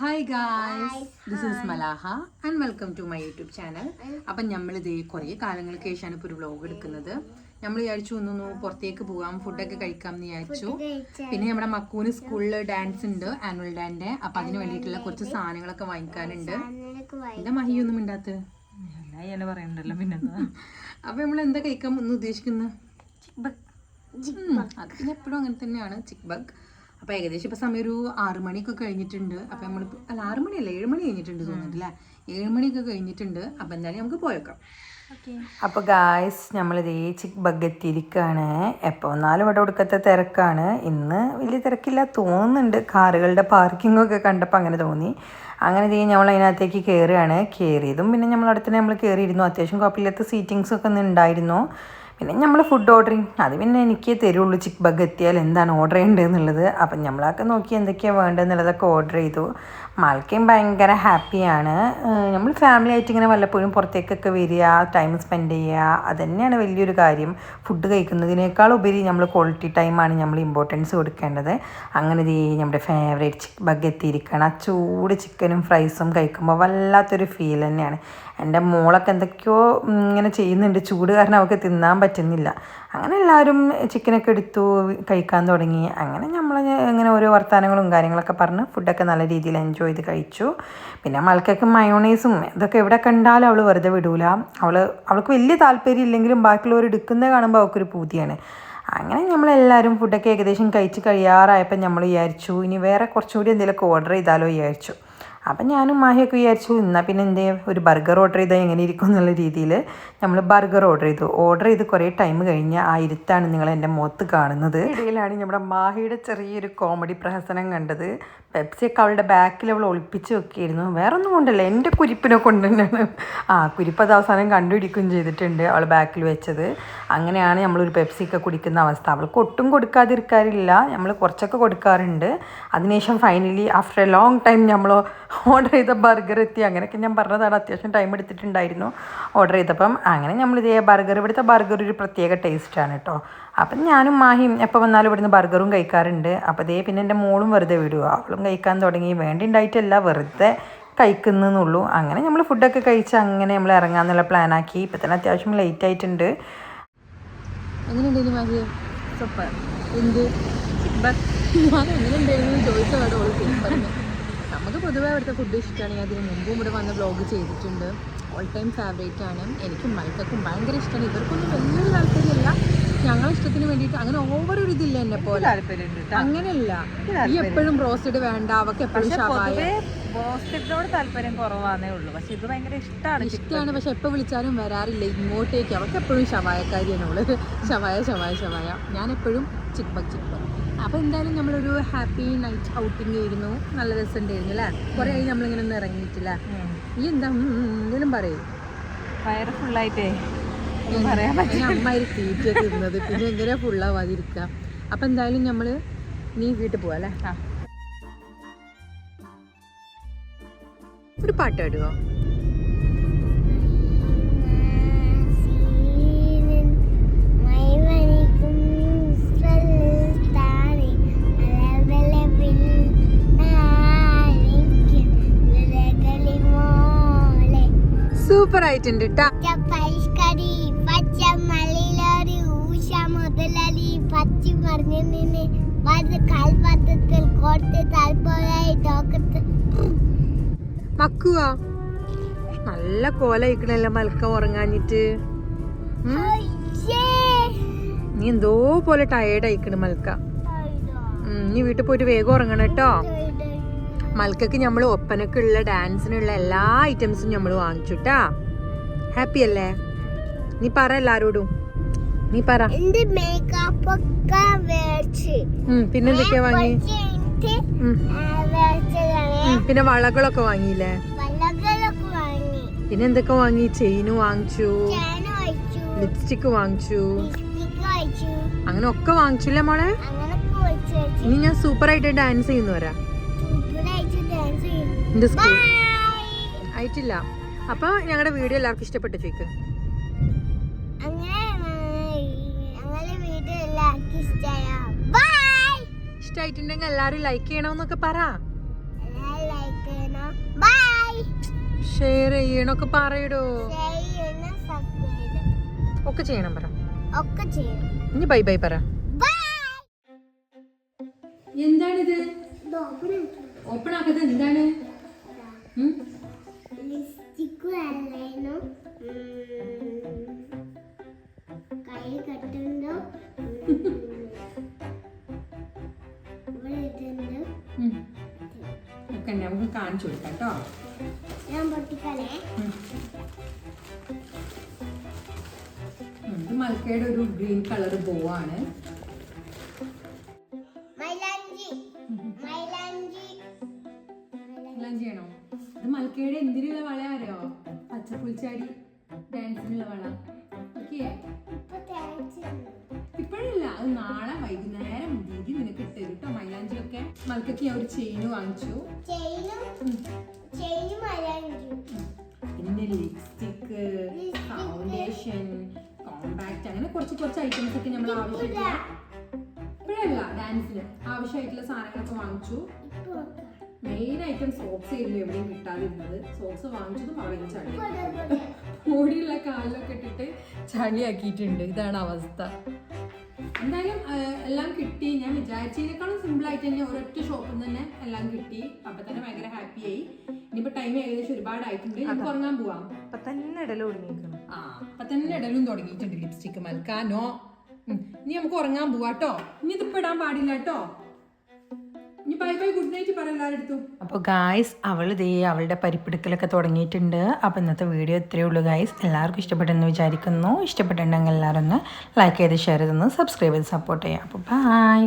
Hi guys this is Malaha and welcome to my YouTube channel അപ്പം നമ്മൾ ഇത് കുറേ കാലങ്ങൾക്ക് ശേഷമാണ് ഇപ്പോൾ ഒരു വ്ലോഗ് എടുക്കുന്നത്. നമ്മൾ വിചാരിച്ചു ഒന്നൊന്ന് പുറത്തേക്ക് പോകാം ഫുഡൊക്കെ കഴിക്കാം എന്ന് വിചാരിച്ചു. പിന്നെ നമ്മുടെ മക്കൂന് സ്കൂളിൽ ഡാൻസ് ഉണ്ട് ആനുവൽ ഡാന്റെ അപ്പം അതിന് വേണ്ടിയിട്ടുള്ള കുറച്ച് സാധനങ്ങളൊക്കെ വാങ്ങിക്കാനുണ്ട്. എന്റെ മഹിയൊന്നും ഇണ്ടാത്ത ഞാൻ പറയണ്ടല്ലോ പിന്നെ അപ്പം നമ്മൾ എന്താ കഴിക്കാൻ എന്ന് ഉദ്ദേശിക്കുന്നത് അത് പിന്നെ എപ്പോഴും അങ്ങനെ തന്നെയാണ് ചിക്ക് ബഗ് അപ്പൊ ഏകദേശം ഇപ്പൊ സമയം ഒരു ആറു മണിയൊക്കെ കഴിഞ്ഞിട്ടുണ്ട്. അപ്പൊ നമ്മൾ അല്ല ആറു മണിയല്ല ഏഴ് മണി കഴിഞ്ഞിട്ടുണ്ട് തോന്നിട്ടില്ല ഏഴ് മണിയൊക്കെ കഴിഞ്ഞിട്ടുണ്ട്. അപ്പൊ എന്തായാലും നമുക്ക് പോയേക്കാം അപ്പോൾ ഗായ്സ് നമ്മളിത് ചിക്ക് ബഗത്തിരിക്കാണ് എപ്പോൾ വന്നാലും ഇവിടെ കൊടുക്കത്തെ തിരക്കാണ്. ഇന്ന് വലിയ തിരക്കില്ല തോന്നുന്നുണ്ട്. കാറുകളുടെ പാർക്കിംഗ് ഒക്കെ കണ്ടപ്പോൾ അങ്ങനെ തോന്നി. അങ്ങനെ ചെയ്യും നമ്മൾ അതിനകത്തേക്ക് കയറുകയാണ് കയറിയതും പിന്നെ നമ്മൾ അടുത്ത് നമ്മൾ കയറിയിരുന്നു അത്യാവശ്യം കുഴപ്പമില്ലാത്ത സീറ്റിങ്സൊക്കെ ഒന്ന് ഉണ്ടായിരുന്നു. പിന്നെ നമ്മൾ ഫുഡ് ഓർഡറിങ് അത് പിന്നെ എനിക്ക് തരുള്ളൂ. ചിക്ക് ബഗ് എത്തിയാൽ എന്താണ് ഓർഡർ ചെയ്യേണ്ടത് എന്നുള്ളത് അപ്പം നമ്മളൊക്കെ നോക്കി എന്തൊക്കെയാണ് വേണ്ടതെന്നുള്ളതൊക്കെ ഓർഡർ ചെയ്തു. മാൾക്കയും ഭയങ്കര ഹാപ്പിയാണ് നമ്മൾ ഫാമിലി ആയിട്ട് ഇങ്ങനെ വല്ലപ്പോഴും പുറത്തേക്കൊക്കെ വരിക ടൈം സ്പെൻഡ് ചെയ്യുക അത് തന്നെയാണ് വലിയൊരു കാര്യം. ഫുഡ് കഴിക്കുന്നതിനേക്കാൾ ഉപരി നമ്മൾ ക്വാളിറ്റി ടൈമാണ് നമ്മൾ ഇമ്പോർട്ടൻസ് കൊടുക്കേണ്ടത്. അങ്ങനെ ദേ നമ്മുടെ ഫേവറേറ്റ് ചിക്ക് ബഗ് എത്തിയിരിക്കണം. ആ ചൂട് ചിക്കനും ഫ്രൈസും കഴിക്കുമ്പോൾ വല്ലാത്തൊരു ഫീൽ തന്നെയാണ്. എന്റെ മോളൊക്കെ എന്തൊക്കെയോ ഇങ്ങനെ ചെയ്യുന്നുണ്ട്. ചൂട് കാരണം അവൾക്ക് തിന്നാൻ പറ്റുന്നില്ല. അങ്ങനെ എല്ലാവരും ചിക്കനൊക്കെ എടുത്തു കഴിക്കാൻ തുടങ്ങി. അങ്ങനെ നമ്മൾ ഇങ്ങനെ ഓരോ വർത്തമാനങ്ങളും കാര്യങ്ങളൊക്കെ പറഞ്ഞ് ഫുഡൊക്കെ നല്ല രീതിയിൽ എൻജോയ് ചെയ്ത് കഴിച്ചു. പിന്നെ മൾക്കൊക്കെ മയോണൈസും ഇതൊക്കെ എവിടെ കണ്ടാലും അവൾ വെറുതെ വിടൂല. അവൾ അവൾക്ക് വലിയ താല്പര്യം ഇല്ലെങ്കിലും ബാക്കിയുള്ളവർ എടുക്കുന്നത് കാണുമ്പോൾ അവൾക്കൊരു പൂതിയാണ്. അങ്ങനെ നമ്മളെല്ലാവരും ഫുഡൊക്കെ ഏകദേശം കഴിച്ച് കഴിയാറായപ്പോൾ നമ്മൾ വിചാരിച്ചു ഇനി വേറെ കുറച്ചുകൂടി എന്തെങ്കിലുമൊക്കെ ഓർഡർ ചെയ്താലോ വിചാരിച്ചു. അപ്പം ഞാനും മാഹിയൊക്കെ വിചാരിച്ചു എന്നാൽ പിന്നെ എന്തേ ഒരു ബർഗർ ഓർഡർ ചെയ്താൽ എങ്ങനെ ഇരിക്കും? എന്നുള്ള രീതിയിൽ നമ്മൾ ബർഗർ ഓർഡർ ചെയ്തു. ഓർഡർ ചെയ്ത് കുറേ ടൈം കഴിഞ്ഞ് ആ ഇരുത്താണ് നിങ്ങൾ എന്റെ മുഖത്ത് കാണുന്നത്. ഇടയിലാണ് നമ്മുടെ മാഹിയുടെ ചെറിയൊരു കോമഡി പ്രഹസനം കണ്ടത്. പെപ്സിയൊക്കെ അവളുടെ ബാക്കിൽ അവൾ ഒളിപ്പിച്ച് വെക്കിയിരുന്നു വേറെ ഒന്നും കൊണ്ടല്ല എന്റെ കുരിപ്പിനെ കൊണ്ട് തന്നെയാണ്. ആ കുരിപ്പ് അത് അവസാനം കണ്ടുപിടിക്കുകയും ചെയ്തിട്ടുണ്ട് അവൾ ബാക്കിൽ വെച്ചത്. അങ്ങനെയാണ് നമ്മളൊരു പെപ്സിയൊക്കെ കുടിക്കുന്ന അവസ്ഥ. അവൾക്ക് ഒട്ടും കൊടുക്കാതിരിക്കാറില്ല. നമ്മൾ കുറച്ചൊക്കെ കൊടുക്കാറുണ്ട്. അതിനുശേഷം finally after a long time നമ്മൾ ഓർഡർ ചെയ്ത ബർഗർ എത്തി. അങ്ങനെയൊക്കെ ഞാൻ പറഞ്ഞതാണ്. അത്യാവശ്യം ടൈം എടുത്തിട്ടുണ്ടായിരുന്നു ഓർഡർ ചെയ്തപ്പം. അങ്ങനെ നമ്മൾ ഇതേ ബർഗർ ഇവിടുത്തെ ബർഗർ ഒരു പ്രത്യേക ടേസ്റ്റാണ് കേട്ടോ അപ്പം ഞാനും മാഹിയും എപ്പോൾ വന്നാലും ഇവിടുന്ന് ബർഗറും കഴിക്കാറുണ്ട്. അപ്പോൾ ഇതേ പിന്നെ എന്റെ മോളും വെറുതെ വിടുക അവളും കഴിക്കാൻ തുടങ്ങി. വേണ്ടിണ്ടായിട്ടല്ല വെറുതെ കഴിക്കുന്നുള്ളൂ അങ്ങനെ നമ്മൾ ഫുഡൊക്കെ കഴിച്ച് അങ്ങനെ നമ്മൾ ഇറങ്ങാമെന്നുള്ള പ്ലാനാക്കി ഇപ്പം തന്നെ അത്യാവശ്യം ലേറ്റ് ആയിട്ടുണ്ട്. എങ്ങനെയുണ്ടായിരുന്നു സൂപ്പർ. എന്ത്? ചോദിച്ചതാണ്. നമുക്ക് പൊതുവേ അവിടുത്തെ ഫുഡ് ഇഷ്ടമാണ് ഞാൻ അതിന് മുമ്പും ഇവിടെ വന്ന് ബ്ലോഗ് ചെയ്തിട്ടുണ്ട്. ഓൾ ടൈം ഫേവറേറ്റ് ആണ്. എനിക്കും മൈക്കൊക്കും ഭയങ്കര ഇഷ്ടമാണ് ഇവർക്കൊന്നും വലിയൊരു താല്പര്യമില്ല. ഞങ്ങളെ ഇഷ്ടത്തിന് വേണ്ടിയിട്ട് അങ്ങനെ ഓവർ ഒരു ഇതില്ല എന്നെ പോലെ. താല്പര്യമുണ്ട് അങ്ങനെയല്ല. ഈ എപ്പോഴും റോസ്റ്റഡ് വേണ്ട അവക്ക് എപ്പോഴും ഷവായ. താല്പര്യം കുറവാന്നേ ഉള്ളൂ. പക്ഷെ ഇത് ഭയങ്കര ഇഷ്ടമാണ് ഇഷ്ടമാണ് പക്ഷെ എപ്പോൾ വിളിച്ചാലും വരാറില്ല ഇങ്ങോട്ടേക്ക്. അവക്ക് എപ്പോഴും ഷവായക്കാരിയാണ് അവൾ. ഷവായ ഷവായ ഷവായ. ഞാൻ എപ്പോഴും ചിക്ക് ബഗ് അപ്പോൾ എന്തായാലും നമ്മളൊരു ഹാപ്പി നൈറ്റ് ഔട്ടിംഗ് ആയിരുന്നു. നല്ല രസമുണ്ടായിരുന്നു അല്ലേ? കുറേ ആയി നമ്മളിങ്ങനെ ഒന്നും ഇറങ്ങിയിട്ടില്ല? ഈ എന്താ എന്തെങ്കിലും പറയൂ. വയറ് ഫുള്ളായിട്ടേ പറയാൻ തീറ്റയൊക്കെ ഇരുന്നത് പിന്നെ എങ്ങനെ ഫുള്ളാവാതിരിക്കുക അപ്പം എന്തായാലും നമ്മൾ നീ വീട്ടിൽ പോവാ അല്ലേ. ഒരു പാട്ട് പാടുവോ? സൂപ്പർ ആയിട്ടുണ്ട് ട്ടാ. മുതലി പറഞ്ഞു നിന്നെ വത് കാൽപാത്രത്തിൽ കോർത്ത് താൽപ്പോഴായി തോക്കത്ത് മക്കുവാ? നല്ല കോലയിക്കണല്ലോ മൽക്ക ഉറങ്ങാഞ്ഞിട്ട്? നീ എന്തോ പോലെ ടയേർഡ് ആയിക്കണ് മൽക്ക. നീ വീട്ടിൽ പോയിട്ട് വേഗം ഉറങ്ങണം കേട്ടോ. മൽക്കക്ക് നമ്മൾ ഒപ്പനക്കുള്ള ഡാൻസിനുള്ള എല്ലാ ഐറ്റംസും നമ്മൾ വാങ്ങിച്ചുട്ടാ ഹാപ്പി അല്ലേ? നീ പറ എല്ലാരോടും. നീ പറ. എന്റെ മേക്കപ്പ് ഒക്കെ മേടിച്ച് പിന്നെ പിന്നെന്തൊക്കെയാ വാങ്ങി? പിന്നെ വളകളൊക്കെ വാങ്ങിയില്ലേ? പിന്നെ എന്തൊക്കെ വാങ്ങി? ചെയിന് വാങ്ങിച്ചു. ലിപ്സ്റ്റിക് വാങ്ങിച്ചു. അങ്ങനെ ഒക്കെ വാങ്ങിച്ചില്ലേ മോളെ? ഇനി ഞാൻ സൂപ്പർ ആയിട്ട് ഡാൻസ് ചെയ്യുന്നു. വരാം എന്റെ സ്കൂൾ ആയിട്ടില്ല. അപ്പൊ ഞങ്ങളുടെ വീഡിയോ എല്ലാവർക്കും ഇഷ്ടപ്പെട്ടു ചോദിക്ക്. ഇഷ്ടമായ ആയിട്ടുണ്ടെങ്കിൽ എല്ലാരും ലൈക്ക് ചെയ്യണമെന്നൊക്കെ പറ. ഷെയർ ചെയ്യണൊക്കെ പറയടോ. ഒക്കെ ചെയ്യണം പറ. ഒക്കെ ചെയ്യണം. ഇനി ബൈ ബൈ പറ. ബൈ എന്താണിത്? ഓപ്പൺ ആക്കത് എന്താണ്? കൈ കെട്ടുണ്ടോ? ഉണ്ട്. നമുക്ക് കാണിച്ചു കൊടുക്കാം കേട്ടോ. ഞാൻ ഇത് മൽക്കയുടെ ഒരു ഗ്രീൻ കളർ ബോ ആണ്. മൈലാഞ്ചി. എല്ലാം ചെയ്യണോ ഇത് മൽക്കയുടെ എന്തിനുള്ള വള അറിയോ? പച്ചപ്പുൽച്ചാടി ഡാൻസിനുള്ള വള. ഓക്കെ മൽക്കയ്ക്ക് ഞാൻ ഒരു ചെയിന് വാങ്ങിച്ചു. പിന്നെ ലിപ്സ്റ്റിക്ക് ഫൗണ്ടേഷൻ കോമ്പാക്ട് അങ്ങനെ കുറച്ച് കുറച്ച് ഐറ്റംസ് ഒക്കെ നമ്മൾ ആവശ്യമില്ല ഇപ്പോഴല്ല ഡാൻസിന് ആവശ്യമായിട്ടുള്ള സാധനങ്ങളൊക്കെ വാങ്ങിച്ചു. മെയിൻ ഐറ്റം സോക്സ് ആയിരുന്നു എവിടെയും കിട്ടാതിരുന്നത്. സോക്സ് വാങ്ങിച്ചതും അവിടെ ചളി ഓടിയുള്ള കാലിലൊക്കെ ഇട്ടിട്ട് ചളിയാക്കിയിട്ടുണ്ട്. ഇതാണ് അവസ്ഥ. എന്തായാലും എല്ലാം കിട്ടി. ഞാൻ വിചാരിച്ചതിനേക്കാളും സിമ്പിൾ ആയിട്ട് തന്നെ ഒരൊറ്റ ഷോപ്പിൽ നിന്ന് തന്നെ എല്ലാം കിട്ടി. അപ്പൊ തന്നെ ഭയങ്കര ഹാപ്പി ആയി. ഇനിയിപ്പോ ടൈം ഏകദേശം ഒരുപാടായിട്ടുണ്ട് നമുക്ക് ഉറങ്ങാൻ പോവാം. അപ്പൊ തന്നെ ഒടുങ്ങിയിരിക്കണം ആ അപ്പൊ തന്നെ ഇടലും തുടങ്ങിയിട്ടുണ്ട് ലിപ്സ്റ്റിക്ക് മൽക്കാനോ. ഇനി നമുക്ക് ഉറങ്ങാൻ പോവാട്ടോ. ഇനി ഇതിപ്പോ ഇടാൻ പാടില്ല കേട്ടോ ഇനി ബൈ ഗുഡ് നൈറ്റ് അപ്പോൾ ഗായ്സ് അവൾ ദേ അവളുടെ പരിപ്പിടുക്കലൊക്കെ തുടങ്ങിയിട്ടുണ്ട്. അപ്പോൾ ഇന്നത്തെ വീഡിയോ ഇത്രയേ ഉള്ളൂ ഗായ്സ് എല്ലാവർക്കും ഇഷ്ടപ്പെട്ടെന്ന് വിചാരിക്കുന്നു. ഇഷ്ടപ്പെട്ടിട്ടുണ്ടെങ്കിൽ എല്ലാവരും ഒന്ന് ലൈക്ക് ചെയ്ത് ഷെയർ ചെയ്തൊന്ന് സബ്സ്ക്രൈബ് ചെയ്ത് സപ്പോർട്ട് ചെയ്യാം. അപ്പോൾ ബൈ